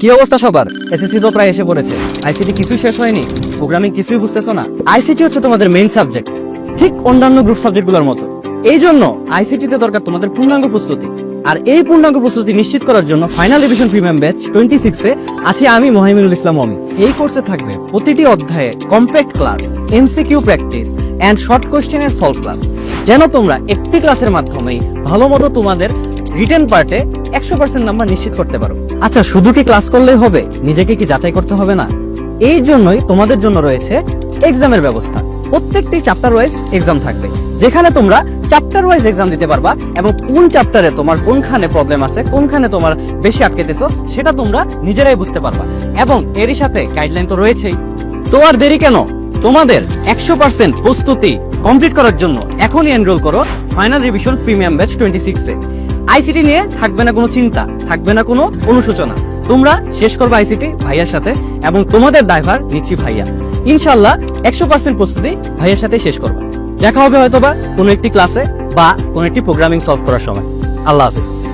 কি অবস্থা সবার? এসএসসি তো প্রায় এসে পড়েছে। আইসিটি শেষ হয়নি। প্রোগ্রামিং কিছুই বুঝতেছো না। আইসিটি হচ্ছে তোমাদের মেইন সাবজেক্ট ঠিক অন্যান্য গ্রুপ সাবজেক্টগুলোর মতো। এই জন্য আইসিটিতে দরকার তোমাদের পূর্ণাঙ্গ প্রস্তুতি। আর এই পূর্ণাঙ্গ প্রস্তুতি নিশ্চিত করার জন্য final division premium batch twenty সিক্সে আছি আমি, মোহাইমিনুল ইসলাম অমি। এই কোর্সে থাকবে প্রতিটি অধ্যায়ে compact class MCQ practice and short কোশ্চেনের সলভ ক্লাস যেন তোমরা একটি ক্লাসের মাধ্যমেই ভালো মতো তোমাদের রিটেন পার্টে একশো পার্সেন্ট নাম্বার নিশ্চিত করতে পারো। আচ্ছা শুধু কি ক্লাস করলেই হবে? নিজেকে কি যাচাই করতে হবে না? এই জন্যই তোমাদের জন্য রয়েছে এক্সামের ব্যবস্থা। প্রত্যেকটি চ্যাপ্টার ওয়াইজ এক্সাম থাকবে। যেখানে তোমরা চ্যাপ্টার ওয়াইজ এক্সাম দিতে পারবা এবং কোন চ্যাপ্টারে তোমার কোনখানে প্রবলেম আছে, কোনখানে তোমার বেশি আটকেতেছো, সেটা তোমরা নিজেরাই বুঝতে পারবা। এবং এরই সাথে গাইডলাইন তো রয়েছেই। তো আর দেরি কেন? তোমাদের একশো পার্সেন্ট প্রস্তুতি কমপ্লিট করার জন্য এখনই এনরোল করো final revision premium batch twenty সিক্সে আইসিটি নিয়ে থাকবে না কোনো চিন্তা, থাকবে না কোনো অনুশোচনা। তোমরা শেষ করবে আইসিটি ভাইয়ার সাথে এবং তোমাদের ড্রাইভার নিচ্ছি ভাইয়া। ইনশাল্লাহ একশো পার্সেন্ট প্রস্তুতি ভাইয়ার সাথে শেষ করবে। দেখা হবে হয়তোবা কোনো একটি ক্লাসে বা কোনো একটি প্রোগ্রামিং সলভ করার সময়। আল্লাহ হাফিজ।